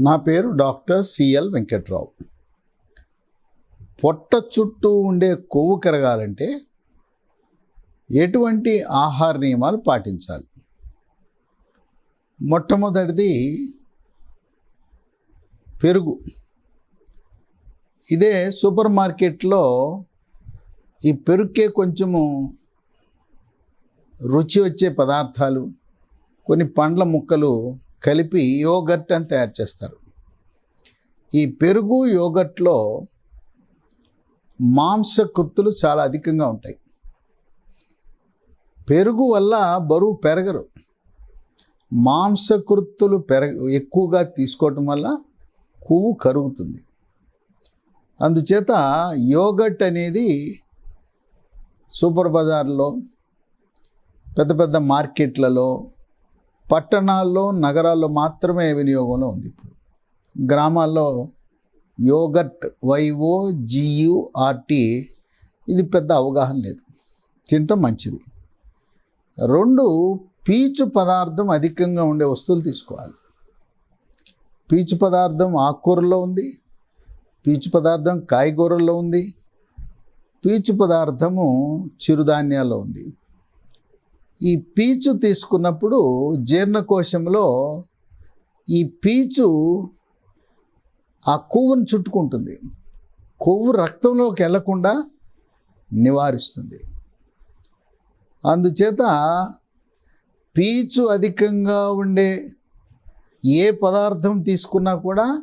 నా పేరు doctor CL Venkatrao. పొట్ట చుట్టూ ఉండే కొవ్వు కరగాలంటే ఎటువంటి ఆహార నియమాలు పాటించాలి? మొట్టమొదటిది పెరుగు. ఇదే సూపర్ మార్కెట్లో ఈ పెరుగే కొంచెము రుచి వచ్చే పదార్థాలు కొన్ని పండ్ల ముక్కలు కలిపి యోగర్ట్ అని తయారు చేస్తారు. ఈ పెరుగు యోగర్ట్లో మాంసకృత్తులు చాలా అధికంగా ఉంటాయి. పెరుగు వల్ల బరువు పెరగరు. మాంసకృత్తులు పెరగ ఎక్కువగా తీసుకోవటం వల్ల కొవ్వు కరుగుతుంది. అందుచేత యోగట్ అనేది సూపర్ బజార్లో పెద్ద పెద్ద మార్కెట్లలో పట్టణాల్లో నగరాల్లో మాత్రమే వినియోగంలో ఉంది ఇప్పుడు. గ్రామాల్లో యోగట్ వైఓ జియుఆర్టీ ఇది పెద్ద అవగాహన లేదు. తినటం మంచిది. రెండు పీచు పదార్థం అధికంగా ఉండే వస్తువులు తీసుకోవాలి. పీచు పదార్థం ఆకుకూరల్లో ఉంది పీచు పదార్థం కాయగూరల్లో ఉంది పీచు పదార్థము చిరుధాన్యాల్లో ఉంది. ఈ పీచు తీసుకున్నప్పుడు జీర్ణకోశంలో ఈ పీచు ఆ కొవ్వును చుట్టుకుంటుంది. కొవ్వు రక్తంలోకి వెళ్ళకుండా నివారిస్తుంది. అందుచేత పీచు అధికంగా ఉండే ఏ పదార్థం తీసుకున్నా కూడా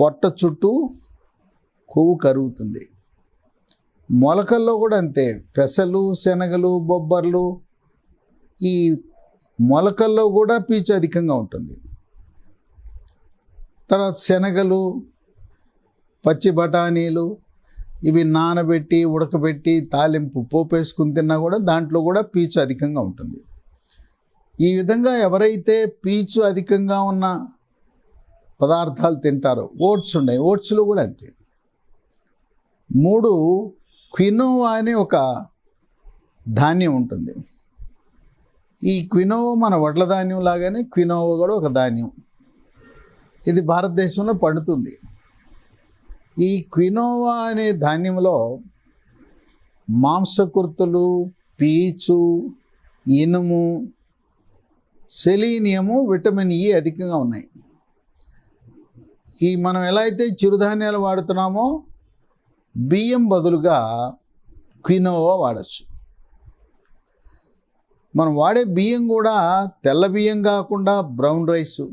పొట్ట చుట్టూ కొవ్వు కరుగుతుంది. మొలకల్లో కూడా అంతే. పెసలు శనగలు బొబ్బర్లు ఈ మొలకల్లో కూడా పీచు అధికంగా ఉంటుంది. తర్వాత శనగలు పచ్చి బఠానీలు ఇవి నానబెట్టి ఉడకబెట్టి తాలింపు పోపేసుకుని తిన్నా కూడా దాంట్లో కూడా పీచు అధికంగా ఉంటుంది. ఈ విధంగా ఎవరైతే పీచు అధికంగా ఉన్న పదార్థాలు తింటారో ఓట్స్ ఉన్నాయి. ఓట్స్లో కూడా అంతే. మూడు క్వినోవా అనే ఒక ధాన్యం ఉంటుంది. ఈ క్వినోవా మన వడ్ల ధాన్యం లాగానే క్వినోవా కూడా ఒక ధాన్యం. ఇది భారతదేశంలో పండుతుంది. ఈ క్వినోవా అనే ధాన్యంలో మాంసకృతులు పీచు ఇనుము సెలీనియము విటమిన్ ఇ అధికంగా ఉన్నాయి. ఈ మనం ఎలా అయితే చిరుధాన్యాలు వాడుతున్నామో బియ్యం బదులుగా క్వినోవా వాడచ్చు. మనం వాడే బియ్యం కూడా తెల్ల బియ్యం కాకుండా బ్రౌన్ రైసు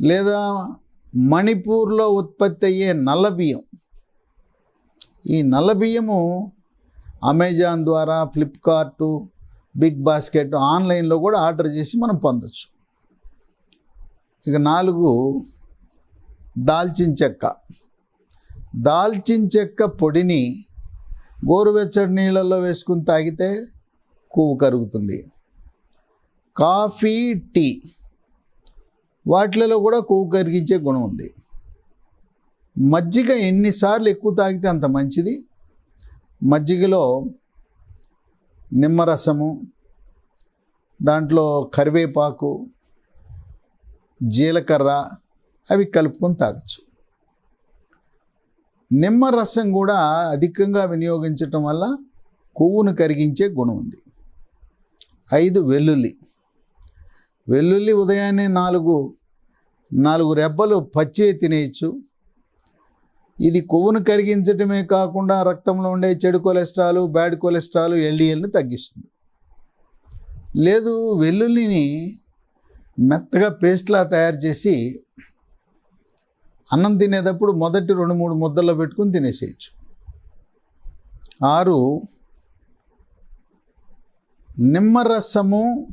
లేదా మణిపూర్లో ఉత్పత్తి అయ్యే నల్ల బియ్యం. ఈ నల్ల బియ్యము అమెజాన్ ద్వారా ఫ్లిప్కార్టు బిగ్ బాస్కెట్ ఆన్లైన్లో కూడా ఆర్డర్ చేసి మనం పొందొచ్చు. ఇక నాలుగు దాల్చిన చెక్క. దాల్చిన చెక్క పొడిని గోరువెచ్చడి నీళ్ళల్లో వేసుకుని తాగితే కొవ్వు కరుగుతుంది. కాఫీ టీ వాటిలలో కూడా కొవ్వు కరిగించే గుణం ఉంది. మజ్జిగ ఎన్నిసార్లు ఎక్కువ తాగితే అంత మంచిది. మజ్జిగలో నిమ్మరసము దాంట్లో కరివేపాకు జీలకర్ర అవి కలుపుకొని తాగచ్చు. నిమ్మరసం కూడా అధికంగా వినియోగించటం వల్ల కొవ్వును కరిగించే గుణం ఉంది. ఐదు వెల్లుల్లి. వెల్లుల్లి ఉదయాన్నే నాలుగు నాలుగు రెబ్బలు పచ్చి తినేయచ్చు. ఇది కొవ్వును కరిగించడమే కాకుండా రక్తంలో ఉండే చెడు కొలెస్ట్రాల్ బ్యాడ్ కొలెస్ట్రాల్ ఎల్డిఎల్ని తగ్గిస్తుంది. లేదు వెల్లుల్లిని మెత్తగా పేస్ట్లా తయారు చేసి అన్నం తినేటప్పుడు మొదటి రెండు మూడు ముద్దల్లో పెట్టుకుని తినేసేయచ్చు. ఆరు నిమ్మరసము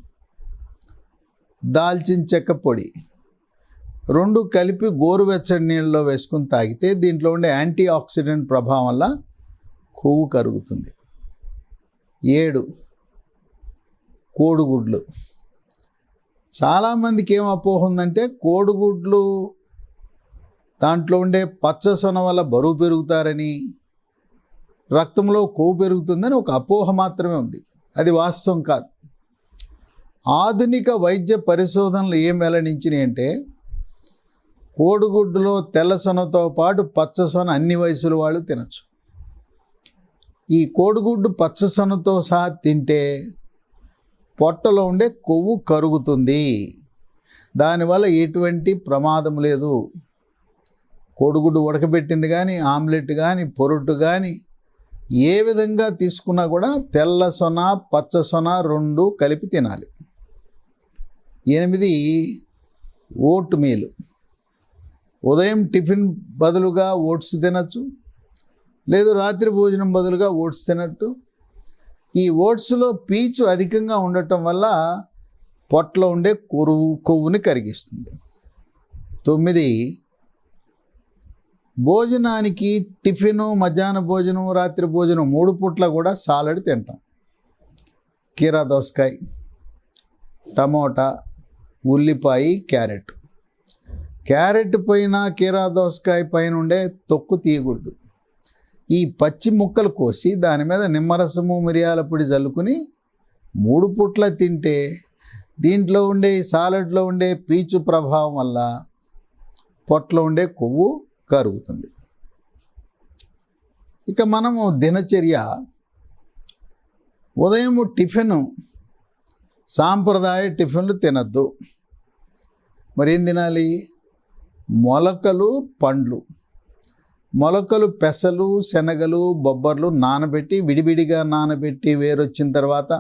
దాల్చిన చెక్క పొడి రెండు కలిపి గోరువెచ్చని నీళ్ళలో వేసుకుని తాగితే దీంట్లో ఉండే యాంటీ ఆక్సిడెంట్ ప్రభావం వల్ల కొవ్వు కరుగుతుంది. ఏడు కోడిగుడ్లు. చాలామందికి ఏం అపోహ ఉందంటే కోడిగుడ్లు దాంట్లో ఉండే పచ్చసొన వల్ల బరువు పెరుగుతారని రక్తంలో కొవ్వు పెరుగుతుందని ఒక అపోహ మాత్రమే ఉంది. అది వాస్తవం కాదు. ఆధునిక వైద్య పరిశోధనలు ఏం వెల్లడించినాయి అంటే కోడిగుడ్డులో తెల్ల సొనతో పాటు పచ్చ సొన అన్ని వయసుల వాళ్ళు తినచ్చు. ఈ కోడిగుడ్డు పచ్చ సొనతో సహా తింటే పొట్టలో ఉండే కొవ్వు కరుగుతుంది. దానివల్ల ఎటువంటి ప్రమాదం లేదు. కోడిగుడ్డు ఉడకబెట్టింది కానీ ఆమ్లెట్ కానీ పొరుటు కానీ ఏ విధంగా తీసుకున్నా కూడా తెల్ల సొన పచ్చ సొన రెండు కలిపి తినాలి. ఎనిమిది ఓట్ మీల్. ఉదయం టిఫిన్ బదులుగా ఓట్స్ తినచ్చు లేదు రాత్రి భోజనం బదులుగా ఓట్స్ తినట్టు ఈ ఓట్స్లో పీచు అధికంగా ఉండటం వల్ల పొట్టలో ఉండే కొరువు కొవ్వుని కరిగిస్తుంది. తొమ్మిది భోజనానికి టిఫిను మధ్యాహ్న భోజనం రాత్రి భోజనం మూడు పూట్ల కూడా సాలడ్ తింటాం. కీరా దోసకాయ టమోటా ఉల్లిపాయ క్యారెట్. క్యారెట్ పైన కీరా దోసకాయ పైన ఉండే తొక్కు తీయకూడదు. ఈ పచ్చి ముక్కలు కోసి దాని మీద నిమ్మరసము మిరియాల పొడి చల్లుకుని మూడు పుట్ల తింటే దీంట్లో ఉండే ఈ సాలడ్లో ఉండే పీచు ప్రభావం వల్ల పొట్టలో ఉండే కొవ్వు కరుగుతుంది. ఇక మనము దినచర్య ఉదయం టిఫిన్ సాంప్రదాయ టిఫిన్లు తినద్దు. మరి ఏం తినాలి? మొలకలు పండ్లు. మొలకలు పెసలు శనగలు బొబ్బర్లు నానబెట్టి విడివిడిగా నానబెట్టి వేరొచ్చిన తర్వాత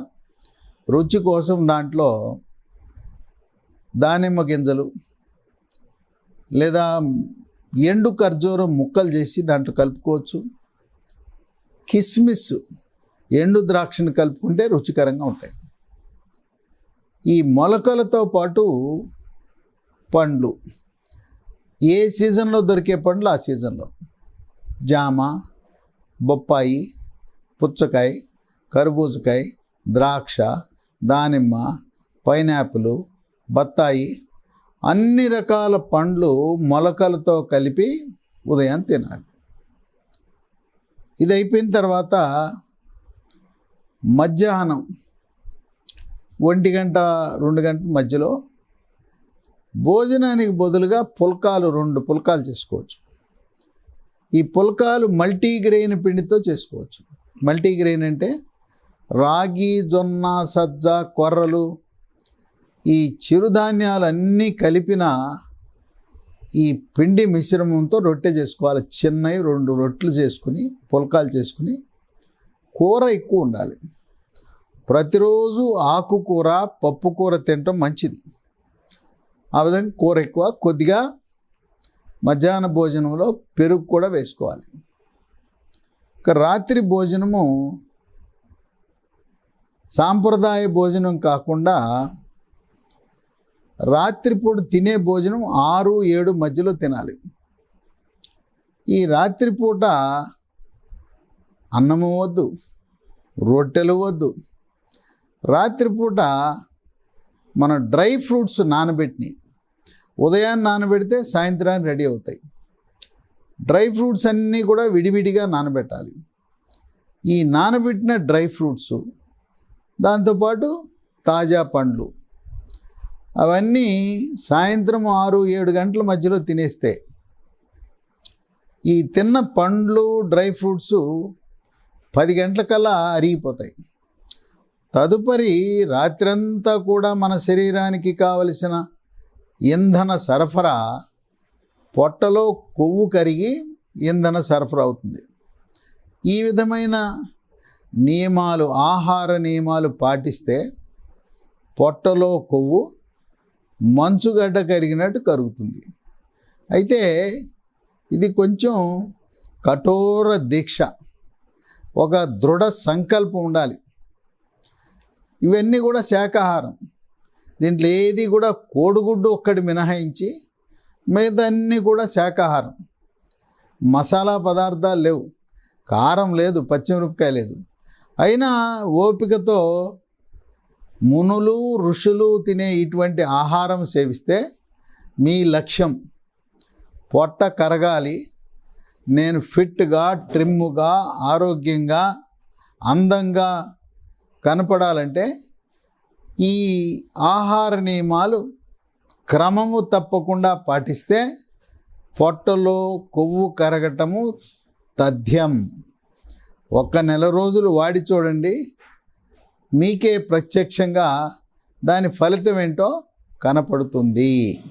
రుచి కోసం దాంట్లో దానిమ్మ గింజలు లేదా ఎండు ఖర్జూరం ముక్కలు చేసి దాంట్లో కలుపుకోవచ్చు. కిస్మిస్ ఎండు ద్రాక్షను కలుపుకుంటే రుచికరంగా ఉంటాయి. ఈ మొలకలతో పాటు పండ్లు. ఏ సీజన్లో దొరికే పండ్లు ఆ సీజన్లో? జామ బొప్పాయి పుచ్చకాయ కర్బూజకాయ ద్రాక్ష దానిమ్మ పైనాపిల్ బత్తాయి అన్ని రకాల పండ్లు మొలకలతో కలిపి ఉదయం తినాలి. ఇది అయిపోయిన తర్వాత మధ్యాహ్నం ఒంటి గంట రెండు గంటల మధ్యలో భోజనానికి బదులుగా పుల్కాలు రెండు పుల్కాలు చేసుకోవచ్చు. ఈ పుల్కాలు మల్టీగ్రెయిన్ పిండితో చేసుకోవచ్చు. మల్టీగ్రెయిన్ అంటే రాగి జొన్న సజ్జ కొర్రలు ఈ చిరుధాన్యాలన్నీ కలిపిన ఈ పిండి మిశ్రమంతో రొట్టె చేసుకోవాలి. చిన్నవి రెండు రొట్టెలు చేసుకుని పుల్కాలు చేసుకుని కూర ఎక్కువ ఉండాలి. ప్రతిరోజు ఆకుకూర పప్పు కూర తినటం మంచిది. ఆ విధంగా కూర ఎక్కువ. కొద్దిగా మధ్యాహ్న భోజనంలో పెరుగు కూడా వేసుకోవాలి. ఇక రాత్రి భోజనము సాంప్రదాయ భోజనం కాకుండా రాత్రిపూట తినే భోజనం ఆరు ఏడు మధ్యలో తినాలి. ఈ రాత్రిపూట అన్నము వద్దు రొట్టెలు వద్దు. రాత్రిపూట మన డ్రై ఫ్రూట్స్ నానబెట్టినవి ఉదయాన్ని నానబెడితే సాయంత్రాన్ని రెడీ అవుతాయి. డ్రై ఫ్రూట్స్ అన్నీ కూడా విడివిడిగా నానబెట్టాలి. ఈ నానబెట్టిన డ్రై ఫ్రూట్స్ దాంతోపాటు తాజా పండ్లు అవన్నీ సాయంత్రం ఆరు ఏడు గంటల మధ్యలో తినేస్తే ఈ తిన్న పండ్లు డ్రై ఫ్రూట్స్ పది గంటలకల్లా అరిగిపోతాయి. తదుపరి రాత్రంతా కూడా మన శరీరానికి కావలసిన ఇంధన సరఫరా పొట్టలో కొవ్వు కరిగి ఇంధన సరఫరా అవుతుంది. ఈ విధమైన నియమాలు ఆహార నియమాలు పాటిస్తే పొట్టలో కొవ్వు మంచుగడ్డ కరిగినట్టు కరుగుతుంది. అయితే ఇది కొంచెం కఠోర దీక్ష ఒక దృఢ సంకల్పం ఉండాలి. ఇవన్నీ కూడా శాకాహారం. దీంట్లో ఏది కూడా కోడిగుడ్డు ఒక్కటి మినహాయించి మిగతాన్ని కూడా శాకాహారం. మసాలా పదార్థాలు లేవు. కారం లేదు పచ్చిమిరపకాయ లేదు. అయినా ఓపికతో మునులు ఋషులు తినే ఇటువంటి ఆహారం సేవిస్తే మీ లక్ష్యం పొట్ట కరగాలి. నేను ఫిట్గా ట్రిమ్గా ఆరోగ్యంగా అందంగా కనపడాలంటే ఈ ఆహార నియమాలు క్రమము తప్పకుండా పాటిస్తే పొట్టలో కొవ్వు కరగటము తథ్యం. ఒక్క నెల రోజులు వాడి చూడండి. మీకే ప్రత్యక్షంగా దాని ఫలితం ఏంటో కనపడుతుంది.